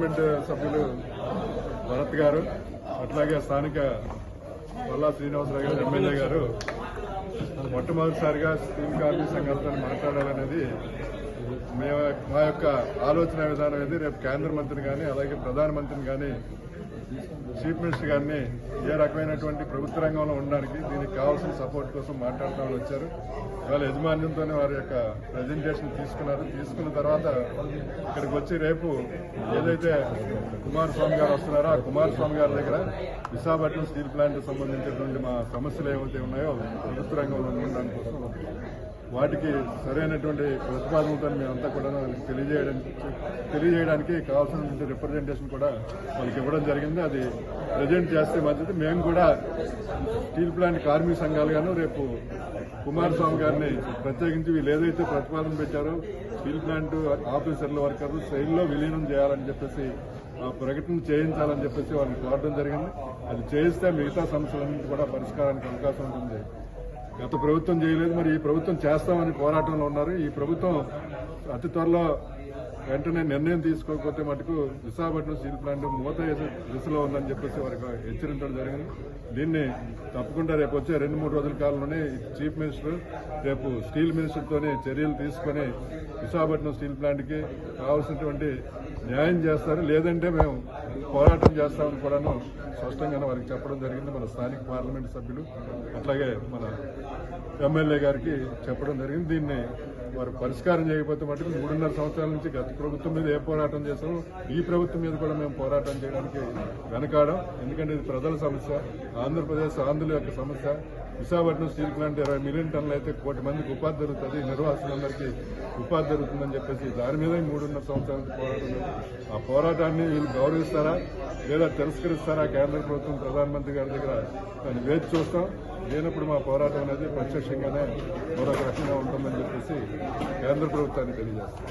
Parliament సభ్యులు భరత్ గారు అట్లాగే స్థానిక పల్లా శ్రీనివాసరావు గారు ఎమ్మెల్యే గారు. మొట్టమొదటిసారిగా స్టీల్ కార్మిక సంఘాలతో మాట్లాడాలనేది మేము మా యొక్క ఆలోచన విధానం అనేది రేపు కేంద్ర మంత్రిని కానీ అలాగే ప్రధానమంత్రిని కానీ చీఫ్ మినిస్టర్ గారిని ఏ రకమైనటువంటి ప్రభుత్వ రంగంలో ఉండడానికి దీనికి కావాల్సిన సపోర్ట్ కోసం మాట్లాడతామని వచ్చారు. వాళ్ళ యజమాన్యంతోనే వారి యొక్క ప్రజెంటేషన్ తీసుకున్నారు. తీసుకున్న తర్వాత ఇక్కడికి వచ్చి రేపు ఏదైతే కుమారస్వామి గారు వస్తున్నారో ఆ కుమారస్వామి గారి దగ్గర విశాఖపట్నం స్టీల్ ప్లాంట్ సంబంధించినటువంటి మా సమస్యలు ఏవైతే ఉన్నాయో ప్రభుత్వ రంగంలో ఉండడానికి కోసం వాటికి సరైనటువంటి ప్రతిపాదనలతో మేమంతా కూడా వాళ్ళకి తెలియజేయడానికి తెలియజేయడానికి కావాల్సినటువంటి రిప్రజెంటేషన్ కూడా వాళ్ళకి ఇవ్వడం జరిగింది. అది ప్రజెంట్ చేస్తే మంచిది మేము కూడా స్టీల్ ప్లాంట్ కార్మిక సంఘాలుగాను రేపు కుమారస్వామి గారిని ప్రత్యేకించి వీళ్ళు ఏదైతే ప్రతిపాదన పెట్టారో స్టీల్ ప్లాంట్ ఆఫీసర్ల వర్కర్లు శైలిలో విలీనం చేయాలని చెప్పేసి ఆ ప్రకటన చేయించాలని చెప్పేసి వాళ్ళని కోరడం జరిగింది. అది చేయిస్తే మిగతా సమస్యలన్నింటి కూడా పరిష్కారానికి అవకాశం ఉంటుంది. గత ప్రభుత్వం చేయలేదు మరి ఈ ప్రభుత్వం చేస్తామని పోరాటంలో ఉన్నారు. ఈ ప్రభుత్వం అతి త్వరలో వెంటనే నిర్ణయం తీసుకోకపోతే మటుకు విశాఖపట్నం స్టీల్ ప్లాంట్ మూత వేసే దిశలో ఉందని చెప్పేసి వారికి హెచ్చరించడం జరిగింది. దీన్ని తప్పకుండా రేపు వచ్చే రెండు మూడు రోజుల కాలంలోనే చీఫ్ మినిస్టర్ రేపు స్టీల్ మినిస్టర్తోనే చర్యలు తీసుకొని విశాఖపట్నం స్టీల్ ప్లాంట్కి కావాల్సినటువంటి న్యాయం చేస్తారు. లేదంటే మేము పోరాటం చేస్తామని కూడాను స్పష్టంగానే వారికి చెప్పడం జరిగింది. మన స్థానిక పార్లమెంట్ సభ్యులు అట్లాగే మన ఎమ్మెల్యే గారికి చెప్పడం జరిగింది. దీన్ని వారు పరిష్కారం చేయకపోతే మటుకు మూడున్నర సంవత్సరాల నుంచి గత ప్రభుత్వం మీద ఏ పోరాటం చేస్తామో ఈ ప్రభుత్వం మీద కూడా మేము పోరాటం చేయడానికి వెనకాడం. ఎందుకంటే ఇది ప్రజల సమస్య ఆంధ్రప్రదేశ్ ఆంధ్రుల యొక్క సమస్య. విశాఖపట్నం స్టీల్ ప్లాంట్ ఇరవై మిలియన్ టన్నులు అయితే కోటి మందికి ఉపాధి దొరుకుతుంది. నిర్వాసులందరికీ ఉపాధి దొరుకుతుందని చెప్పేసి దాని మీద మూడున్నర సంవత్సరాల పోరాటం పోరాటాన్ని వీళ్ళు గౌరవిస్తారా లేదా తిరస్కరిస్తారా కేంద్ర ప్రభుత్వం ప్రధానమంత్రి గారి దగ్గర? దాన్ని వేచి చూస్తాం. లేనప్పుడు మా పోరాటం అనేది ప్రత్యక్షంగానే మరొక రకంగా ఉంటుందని చెప్పేసి కేంద్ర ప్రభుత్వాన్ని తెలియజేస్తాం.